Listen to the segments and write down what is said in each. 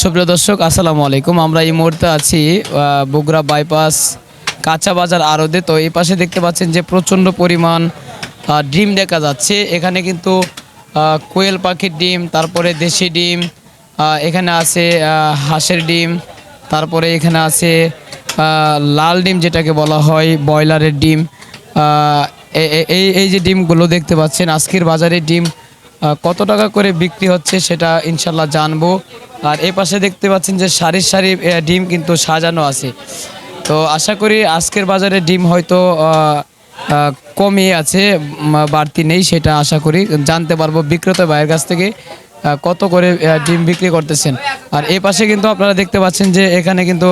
সুপ্রিয় দর্শক, আসসালামু আলাইকুম। আমরা এই মুহূর্তে আছি বগুড়া বাইপাস কাঁচা বাজার আড়দে তো এই পাশে দেখতে পাচ্ছেন যে প্রচণ্ড পরিমাণ ডিম দেখা যাচ্ছে। এখানে কিন্তু কোয়েল পাখির ডিম, তারপরে দেশি ডিম এখানে আছে হাঁসের ডিম, তারপরে এখানে আছে লাল ডিম যেটাকে বলা হয়, ব্রয়লারের ডিম। এই এই যে ডিমগুলো দেখতে পাচ্ছেন, আজকের বাজারে ডিম কত টাকা করে বিক্রি হচ্ছে সেটা ইনশাল্লাহ জানব। আর এই পাশে দেখতে পাচ্ছেন যে সারি সারি ডিম কিন্তু সাজানো আছে। তো আশা করি আজকের বাজারে ডিম হয়তো কমই আছে বাড়তি নেই সেটা আশা করি। জানতে পারব বিক্রেতা ভাইয়ের কাছ থেকে কত করে ডিম বিক্রি করতেছেন? আর এই পাশে কিন্তু আপনারা দেখতে পাচ্ছেন যে এখানে কিন্তু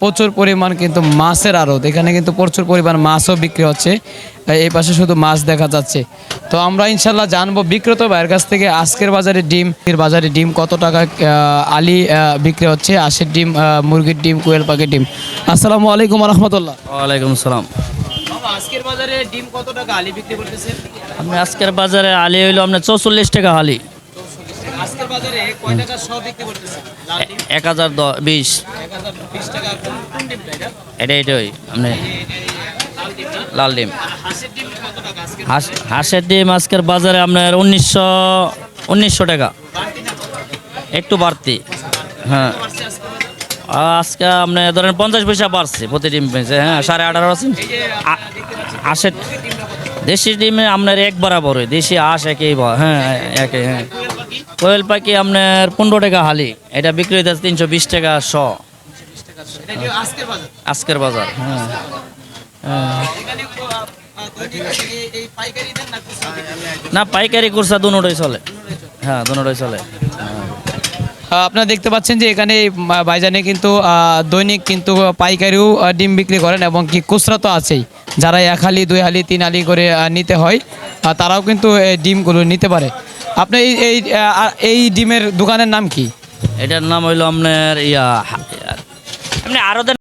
প্রচুর পরিমাণ কিন্তু মাছের আড়ত। এখানে কিন্তু প্রচুর পরিমাণ মাছও বিক্রি হচ্ছে। এই পাশে শুধু মাছ দেখা যাচ্ছে। তো আমরা ইনশাল্লাহ জানব বিক্রেতা ভাইয়ের কাছ থেকে আজকের বাজারে ডিম এর বাজারে ডিম কত টাকা আলি আহ, বিক্রি হচ্ছে আশের ডিম মুরগির ডিম কোয়েল পাখির ডিম। আসসালামু আলাইকুম রহমতুল্লাহ ওয়ালাইকুম সালাম। আজকের বাজারে ডিম কত টাকা আলি বিক্রি করতেছেন? আপনি আজকের বাজারে আলি হইল আপনার চৌচল্লিশ টাকা হালি আজকের বাজারে কয় টাকা সহ বিক্রি করতেছেন? এক হাজার বিশ। টাকা। এটা এটা? এটাই আপনি লাল ডিম হাঁসের ডিম আজকের বাজারে? আপনার উনিশশো উনিশশো টাকা? একটু বাড়তি। হ্যাঁ। আজকে? আপনি ধরেন পঞ্চাশ পয়সা বাড়ছে প্রতি ডিম পেয়েছে। হ্যাঁ সাড়ে আঠারো আছে। হাঁসের? দেশি ডিমে আপনার এক বরাবর দেশি হাঁস একই হ্যাঁ একই হ্যাঁ। কোয়েল পাখি আপনার পনেরো টাকা হালি। এটা বিক্রি হইতেছে তিনশো বিশ টাকা শ। আজকের বাজার হ্যাঁ। না, পাইকারি কুরসা দুটোই চলে। হ্যাঁ দুটোই চলে। আপনারা দেখতে পাচ্ছেন যে এখানে ভাইজানে কিন্তু দৈনিক কিন্তু পাইকারিও ডিম বিক্রি করেন এবং কি খুচরা তো আছেই। যারা এক হালি, দুই হালি, তিন হালি করে নিতে হয় তারাও কিন্তু ডিমগুলো নিতে পারে। আপনি এই এই এই ডিমের দোকানের নাম কি? এটার নাম হইল আপনার ইয়া আপনি আরও